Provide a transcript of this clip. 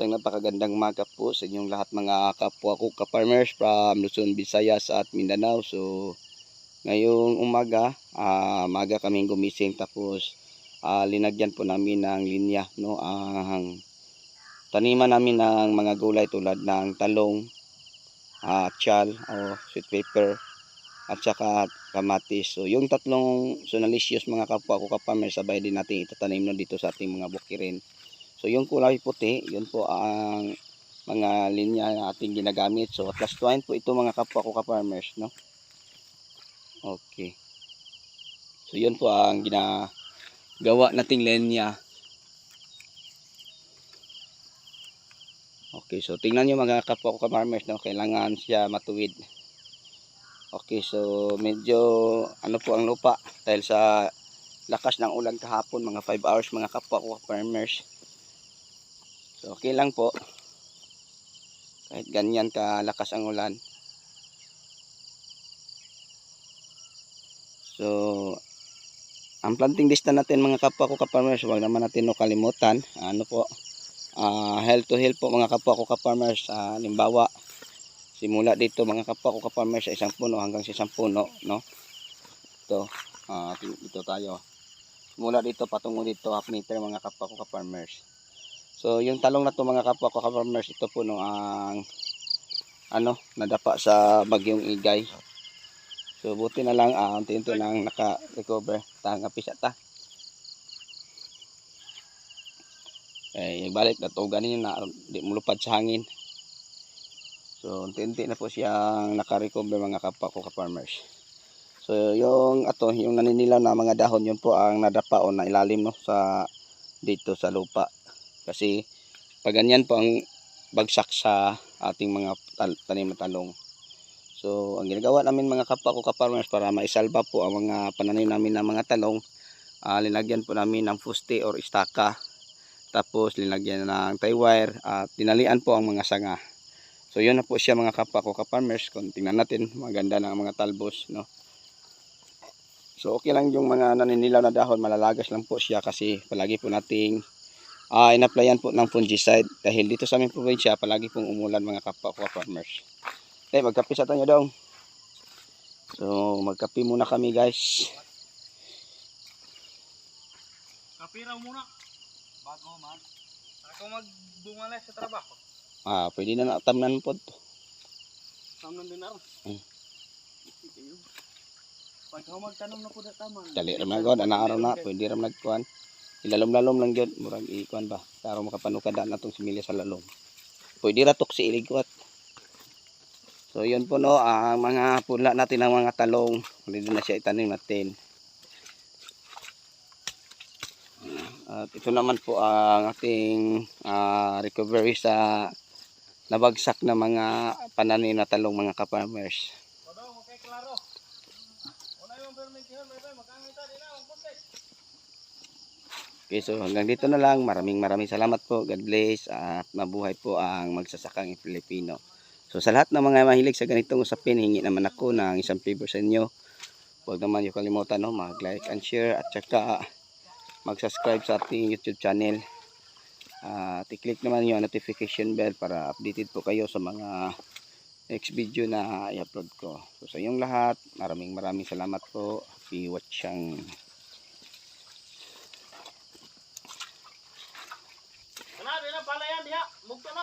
So ang napakagandang umaga po sa inyong lahat mga kapwa ko ka-farmers from Luzon, Visayas at Mindanao. So ngayong umaga, ah, maga kaming gumising tapos ah, linagyan po namin ng linya no ang taniman namin ng mga gulay tulad ng talong, ah, tiyal o sweet pepper at saka kamatis. So yung tatlong sonalicious mga kapwa ko ka-farmers sabay din natin itatanim na dito sa ating mga bukirin. So yung kulay puti, yun po ang mga linya na ating ginagamit. So plus twine po ito mga kapwa ko ka-farmers, no? Okay. So yun po ang ginagawa nating linya. Okay, so tingnan nyo mga kapwa ko ka-farmers, no? Kailangan siya matuwid. Okay, so medyo ano po ang lupa dahil sa lakas ng ulan kahapon, mga 5 hours mga kapwa ko ka-farmers. So okay lang po. Kahit ganyan kalakas ang ulan. So ang planting distance natin mga kapwa ko ka-farmers, huwag naman natin no kalimutan. Ano po? ah health to health po mga kapwa ko ka-farmers. Ah, halimbawa, simula dito mga kapwa ko ka-farmers sa isang puno hanggang sa isang puno, no? Ito, ah dito tayo. Simula dito patungo dito half meter mga kapwa ko ka-farmers. So, yung talong na to mga kapwa ko ka-farmers, ito po no ang ano, nadapa sa bagyong igay. So, buti na lang, ah, unti-unti nang naka-recover. Tanga pisa ta. Eh, balik na to, ganin na, di mulupad sa hangin. So, unti-unti na po siyang naka-recover mga kapwa ko ka-farmers. So, yung ato, yung naninilaw na mga dahon, yun po ang nadapa o na ilalim no, sa dito sa lupa kasi pag ganyan po ang bagsak sa ating mga tanim talong. So, ang ginagawa namin mga kapwa ko ka-farmers para maisalba po ang mga pananim namin ng mga talong, ah, linagyan po namin ng fuste or istaka. Tapos linagyan ng tie wire at tinalian po ang mga sanga. So, yun na po siya mga kapwa ko ka-farmers. Kung tingnan natin, maganda na mga talbos, no? So, okay lang yung mga naninilaw na dahon, malalagas lang po siya kasi palagi po nating uh, inaplayan po ng fungicide dahil dito sa aming probinsya palagi pong umulan mga kapwa farmers. Okay, magkape sa tanyo daw. So, magkape muna kami guys. Kapiraw muna. Bago man. Ako magbungalay sa trabaho. Ah, pwede na natamnan po. Tamnan din aron. Hmm. Pag ako magtanong na po na taman. Dali ram na god, ana araw na, pwede ram nagkuan. Ilalom-lalom lang gyud, murag ikuan ba. Para makapanukada na tong similya sa lalom. Pwede ra tok si iligwat. So, yun po no, ang mga pula natin ng mga talong. Pwede na siya itanim natin. At ito naman po ang ating ah, recovery sa nabagsak na mga pananim na talong mga ka-farmers. Todo, okay, klaro. Una yung permitihan, may bay, makangita din na, ang punti. Okay, so hanggang dito na lang. Maraming maraming salamat po. God bless at mabuhay po ang magsasakang Pilipino. So sa lahat ng mga mahilig sa ganitong usapin, hingi naman ako ng isang favor sa inyo. Huwag naman yung kalimutan no, mag-like and share at saka mag-subscribe sa ating YouTube channel. At i-click naman yung notification bell para updated po kayo sa mga next video na i-upload ko. So sa inyong lahat, maraming maraming salamat po. Happy watching. Kana, din na